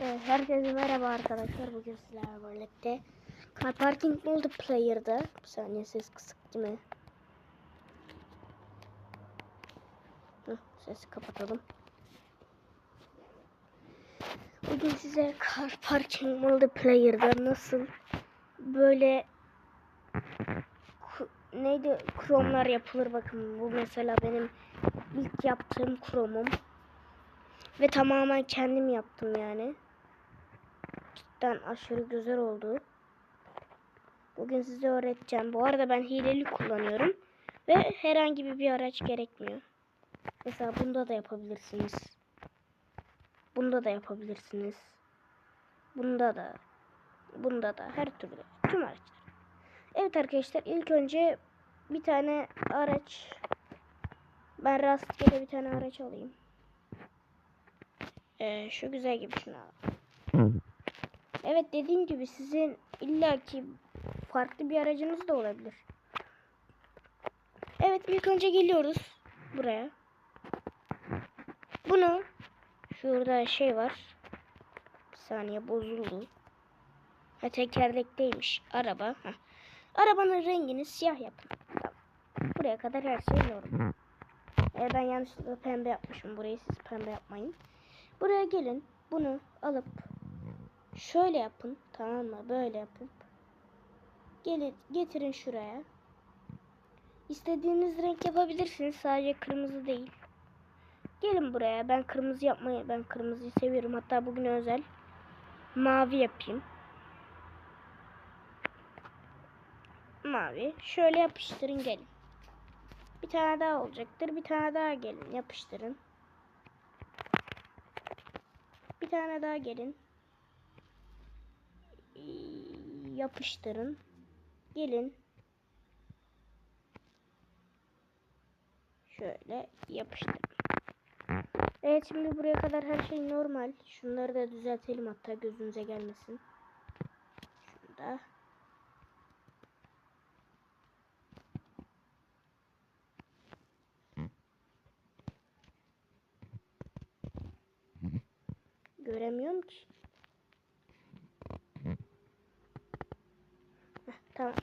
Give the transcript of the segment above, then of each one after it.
Evet, herkese merhaba arkadaşlar. Bugün sizlerle birlikte Car Parking Multiplayer'da bir saniye ses kısık değil mi? Hı, sesi kapatalım. Bugün size Car Parking Multiplayer'da nasıl böyle neydi kromlar yapılır bakın. Bu mesela benim ilk yaptığım kromum. Ve tamamen kendim yaptım yani. Cidden aşırı güzel oldu. Bugün size öğreteceğim. Bu arada ben hileli kullanıyorum. Ve herhangi bir araç gerekmiyor. Mesela bunda da yapabilirsiniz. Bunda da yapabilirsiniz. Bunda da. Bunda da. Her türlü. Tüm araçlar. Evet arkadaşlar ilk önce bir tane araç ben rastgele bir tane araç alayım. Ee, şu güzel gibi şunu al. Evet dediğim gibi sizin illaki farklı bir aracınız da olabilir. Evet ilk önce geliyoruz buraya. Bunu şurada şey var. Bir saniye bozuldu. Ha tekerlekteymiş araba. Ha. Arabanın rengini siyah yapın. Buraya kadar her şey normal. Ee, ben yanlışlıkla pembe yapmışım. Burayı siz pembe yapmayın. Buraya gelin. Bunu alıp şöyle yapın. Tamam mı? Böyle yapıp gelin getirin şuraya. İstediğiniz renk yapabilirsiniz. Sadece kırmızı değil. Gelin buraya. Ben kırmızı yapmayı ben kırmızıyı seviyorum. Hatta bugün özel mavi yapayım. Mavi. Şöyle yapıştırın gelin. Bir tane daha olacaktır. Bir tane daha gelin. Yapıştırın. Bir tane daha gelin. Yapıştırın. Gelin. Şöyle yapıştırın. Evet şimdi buraya kadar her şey normal. Şunları da düzeltelim hatta gözünüze gelmesin. Şunu da. Göremiyorum ki. Heh, tamam.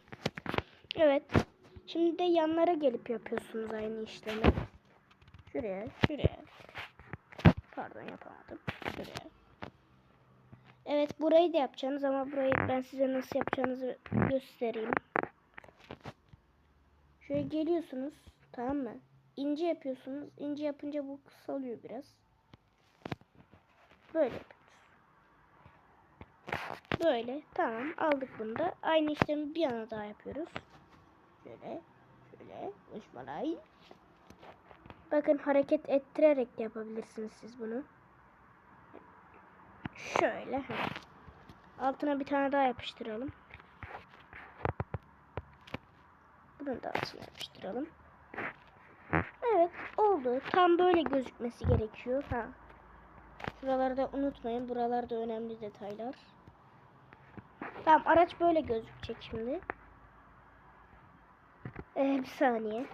Evet. Şimdi de yanlara gelip yapıyorsunuz aynı işlemi. Şuraya, şuraya. Pardon yapamadım. Şuraya. Evet burayı da yapacaksınız ama burayı ben size nasıl yapacağınızı göstereyim. Şöyle geliyorsunuz. Tamam mı? İnce yapıyorsunuz. İnce yapınca bu kısalıyor biraz. Böyle yapıyoruz. Böyle. Tamam. Aldık bunu da. Aynı işlemi bir yana daha yapıyoruz. Şöyle. Şöyle. Uçmalay. Bakın hareket ettirerek de yapabilirsiniz siz bunu. Şöyle. Altına bir tane daha yapıştıralım. Bunu da altına yapıştıralım. Evet oldu. Tam böyle gözükmesi gerekiyor. Ha. Şuraları da unutmayın. Buralarda önemli detaylar. Tamam araç böyle gözükecek şimdi. Ee, bir saniye.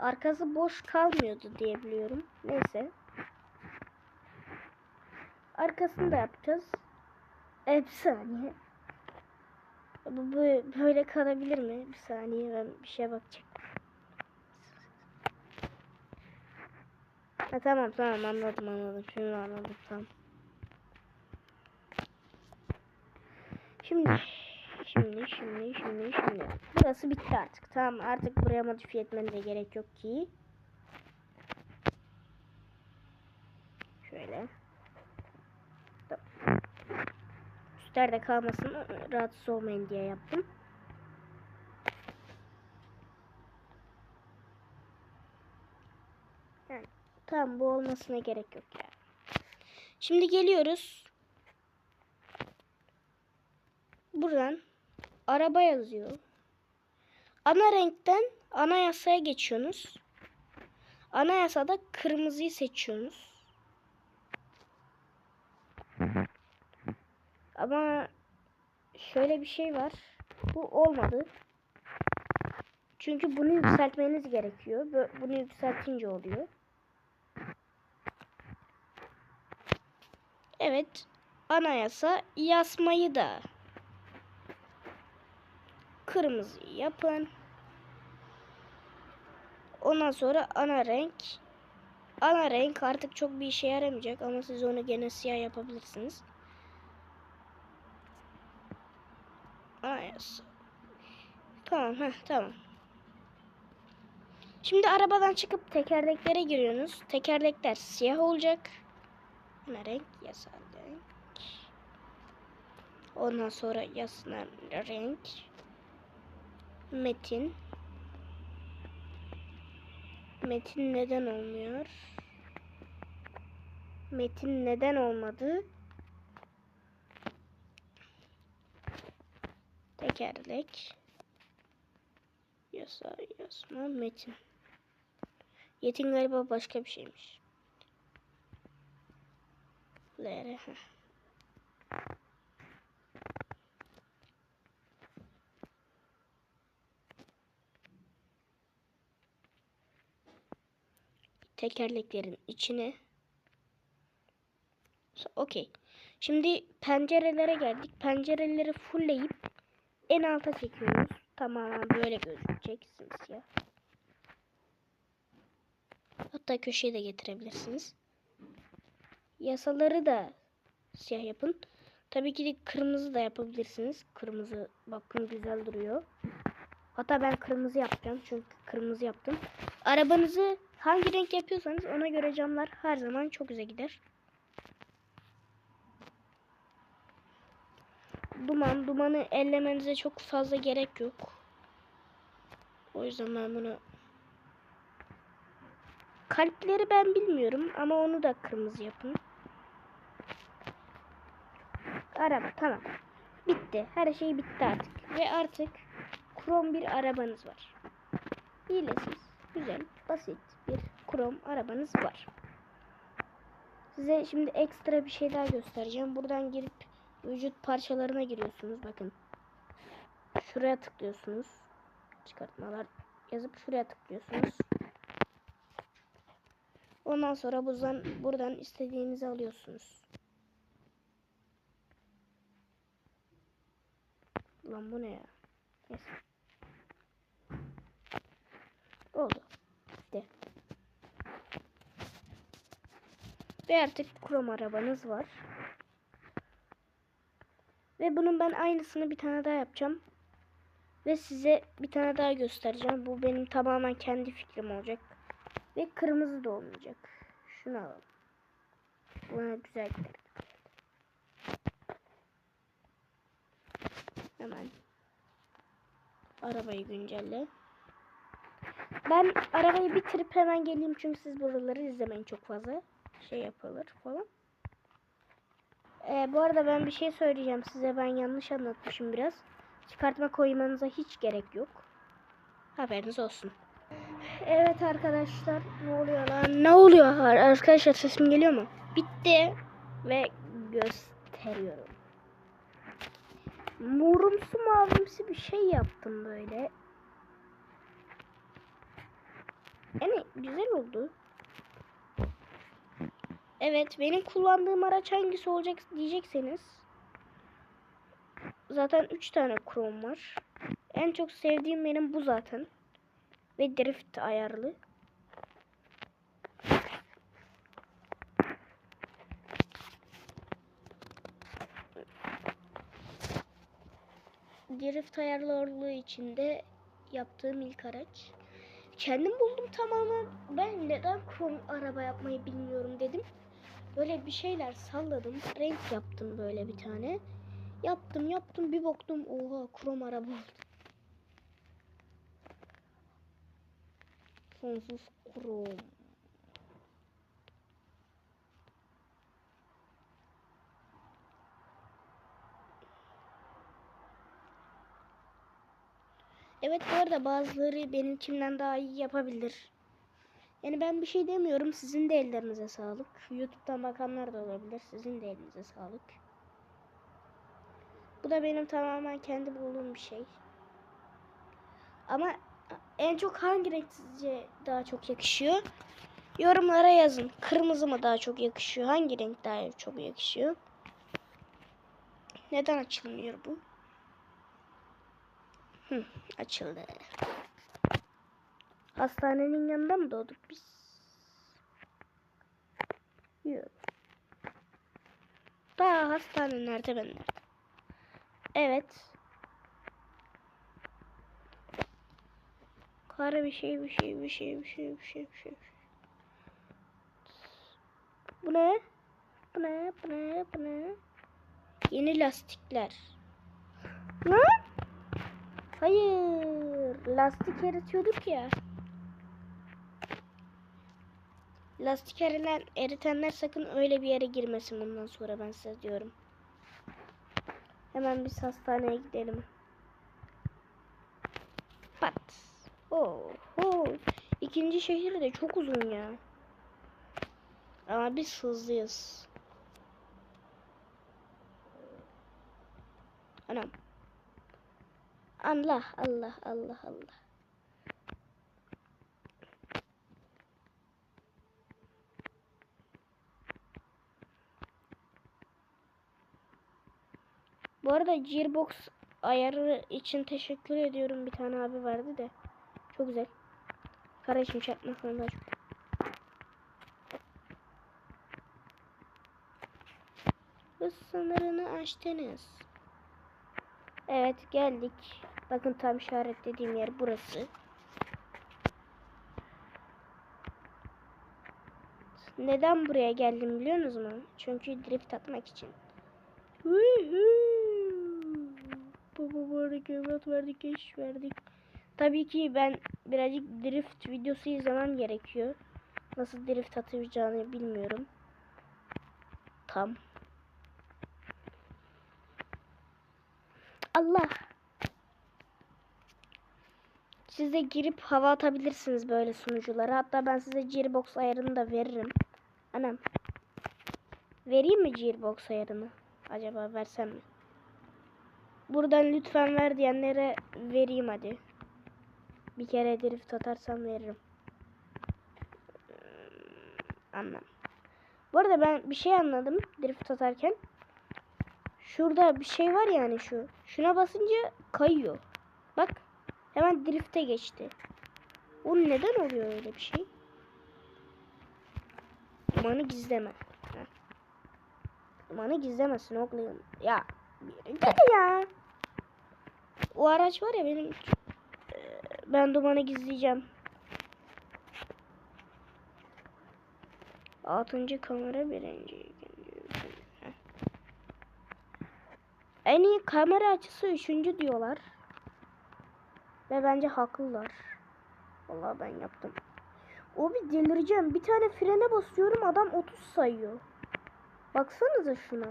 Arkası boş kalmıyordu diye biliyorum. Neyse. Arkasını da yapacağız. Ee, bir saniye. Bu bö- böyle kalabilir mi? Bir saniye ben bir şeye bakacağım. Ha, tamam tamam anladım anladım. Şimdi anladım tamam. Şimdi şimdi şimdi şimdi şimdi. Burası bitti artık. Tamam artık buraya modifiye etmenize gerek yok ki. Şöyle. Tamam. Üstlerde kalmasın rahatsız olmayın diye yaptım. Yani, tamam bu olmasına gerek yok ya. Şimdi geliyoruz. Buradan araba yazıyor. Ana renkten anayasaya geçiyorsunuz. Anayasada kırmızıyı seçiyorsunuz. Ama şöyle bir şey var. Bu olmadı. Çünkü bunu yükseltmeniz gerekiyor. Bunu yükseltince oluyor. Evet. Anayasa yasmayı da kırmızı yapın. Ondan sonra ana renk. Ana renk artık çok bir işe yaramayacak ama siz onu gene siyah yapabilirsiniz. Anayasa. Tamam, heh, tamam. Şimdi arabadan çıkıp tekerleklere giriyorsunuz. Tekerlekler siyah olacak. Ana renk, yasal renk. Ondan sonra yasal renk. Metin. Metin neden olmuyor? Metin neden olmadı? Tekerlek. Yasa, yasma, metin. Yetin galiba başka bir şeymiş. Lere. Tekerleklerin içine. Okey. Şimdi pencerelere geldik. Pencereleri fullleyip en alta çekiyoruz. Tamamen böyle gözükecek simsiyah. Hatta köşeye de getirebilirsiniz. Yasaları da siyah yapın. Tabii ki de kırmızı da yapabilirsiniz. Kırmızı bakın güzel duruyor. Hatta ben kırmızı yapacağım çünkü kırmızı yaptım. Arabanızı hangi renk yapıyorsanız ona göre camlar her zaman çok güzel gider. Duman, dumanı ellemenize çok fazla gerek yok. O yüzden ben bunu kalpleri ben bilmiyorum ama onu da kırmızı yapın. Araba tamam. Bitti. Her şey bitti artık. Ve artık krom bir arabanız var. Hilesiz, güzel, basit bir krom arabanız var. Size şimdi ekstra bir şey daha göstereceğim. Buradan girip vücut parçalarına giriyorsunuz. Bakın. Şuraya tıklıyorsunuz. Çıkartmalar yazıp şuraya tıklıyorsunuz. Ondan sonra buradan, buradan istediğinizi alıyorsunuz. Lan bu ne ya? Neyse. Oldu. Bitti. Ve artık krom arabanız var. Ve bunun ben aynısını bir tane daha yapacağım. Ve size bir tane daha göstereceğim. Bu benim tamamen kendi fikrim olacak. Ve kırmızı da olmayacak. Şunu alalım. Buna güzel gider. Hemen. Arabayı güncelle. Ben arabayı bitirip hemen geleyim çünkü siz buraları izlemeyin çok fazla. Şey yapılır falan. Ee, bu arada ben bir şey söyleyeceğim size. Ben yanlış anlatmışım biraz. Çıkartma koymanıza hiç gerek yok. Haberiniz olsun. Evet arkadaşlar ne oluyor lan? Ne oluyor arkadaşlar sesim geliyor mu? Bitti ve gösteriyorum. Morumsu mavimsi bir şey yaptım böyle. Yani güzel oldu. Evet benim kullandığım araç hangisi olacak diyecekseniz. Zaten 3 tane krom var. En çok sevdiğim benim bu zaten. Ve drift ayarlı. Drift ayarlı olduğu için de yaptığım ilk araç. Kendim buldum tamamen. Ben neden krom araba yapmayı bilmiyorum dedim. Böyle bir şeyler salladım. Renk yaptım böyle bir tane. Yaptım yaptım bir baktım oha krom araba oldu. Sonsuz krom. Evet bu arada bazıları benimkinden daha iyi yapabilir. Yani ben bir şey demiyorum. Sizin de ellerinize sağlık. YouTube'dan bakanlar da olabilir. Sizin de elinize sağlık. Bu da benim tamamen kendi bulduğum bir şey. Ama en çok hangi renk sizce daha çok yakışıyor? Yorumlara yazın. Kırmızı mı daha çok yakışıyor? Hangi renk daha çok yakışıyor? Neden açılmıyor bu? Hı, açıldı. Hastanenin yanında mı doğduk biz? Yok. Daha hastane nerede ben nerede? Evet. Kara bir şey bir şey bir şey bir şey bir şey bir şey. Bu ne? Bu ne? Bu ne? Bu ne? Yeni lastikler. Ne? Hayır. Lastik eritiyorduk ya. Lastik erilen, eritenler sakın öyle bir yere girmesin bundan sonra ben size diyorum. Hemen biz hastaneye gidelim. Pat. Oh, oh. İkinci şehir de çok uzun ya. Ama biz hızlıyız. Anam. Allah Allah Allah Allah. Bu arada Gearbox ayarı için teşekkür ediyorum. Bir tane abi vardı da. Çok güzel. Kara şimşek makarna çok. Hız sınırını aştınız. Evet geldik. Bakın tam işaretlediğim yer burası. Neden buraya geldim biliyor musunuz? Çünkü drift atmak için. Baba verdik, evlat verdik, eş verdik. Tabii ki ben birazcık drift videosu izlemem gerekiyor. Nasıl drift atacağını bilmiyorum. Tam. Allah. Siz de girip hava atabilirsiniz böyle sunuculara. Hatta ben size Gearbox ayarını da veririm. Anam. Vereyim mi Gearbox ayarını? Acaba versem mi? Buradan lütfen ver diyenlere vereyim hadi. Bir kere drift atarsam veririm. Anlam. Bu arada ben bir şey anladım drift atarken. Şurada bir şey var yani şu. Şuna basınca kayıyor. Bak. Hemen drift'e geçti. O neden oluyor öyle bir şey? Dumanı gizleme. Heh. Dumanı gizlemesin oğlum. Ya. Dedi ya. O araç var ya benim. Ee, Ben dumanı gizleyeceğim. Altıncı kamera birinci. Heh. En iyi kamera açısı üçüncü diyorlar. Ve bence haklılar. Vallahi ben yaptım. O bir delireceğim. Bir tane frene basıyorum adam 30 sayıyor. Baksanıza şuna.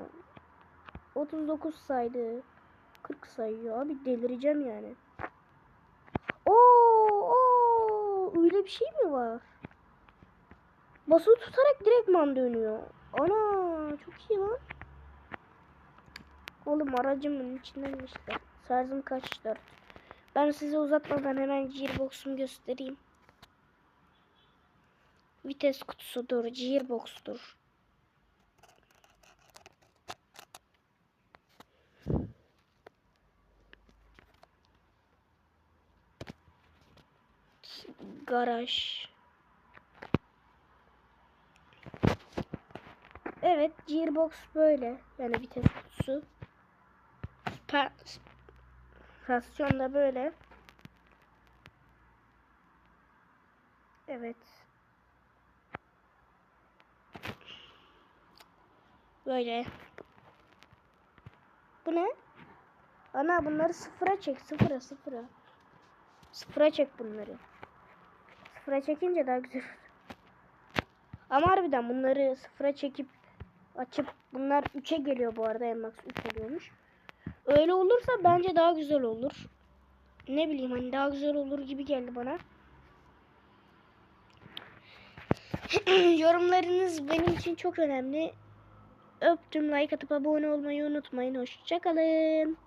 39 saydı. 40 sayıyor. Abi delireceğim yani. Oo, oo, öyle bir şey mi var? Basılı tutarak direktman dönüyor. Ana çok iyi lan. Oğlum aracımın içinden işte. Şarjım kaç. Ben size uzatmadan hemen gearbox'umu göstereyim. Vites kutusudur, gearbox'tur. Garaj. Evet, gearbox böyle. Yani vites kutusu. Rasyon da böyle. Evet. Böyle. Bu ne? Ana bunları sıfıra çek. Sıfıra sıfıra. Sıfıra çek bunları. Sıfıra çekince daha güzel. Ama harbiden bunları sıfıra çekip açıp bunlar 3'e geliyor bu arada. En max 3 oluyormuş. Öyle olursa bence daha güzel olur. Ne bileyim hani daha güzel olur gibi geldi bana. Yorumlarınız benim için çok önemli. Öptüm like atıp abone olmayı unutmayın. Hoşçakalın.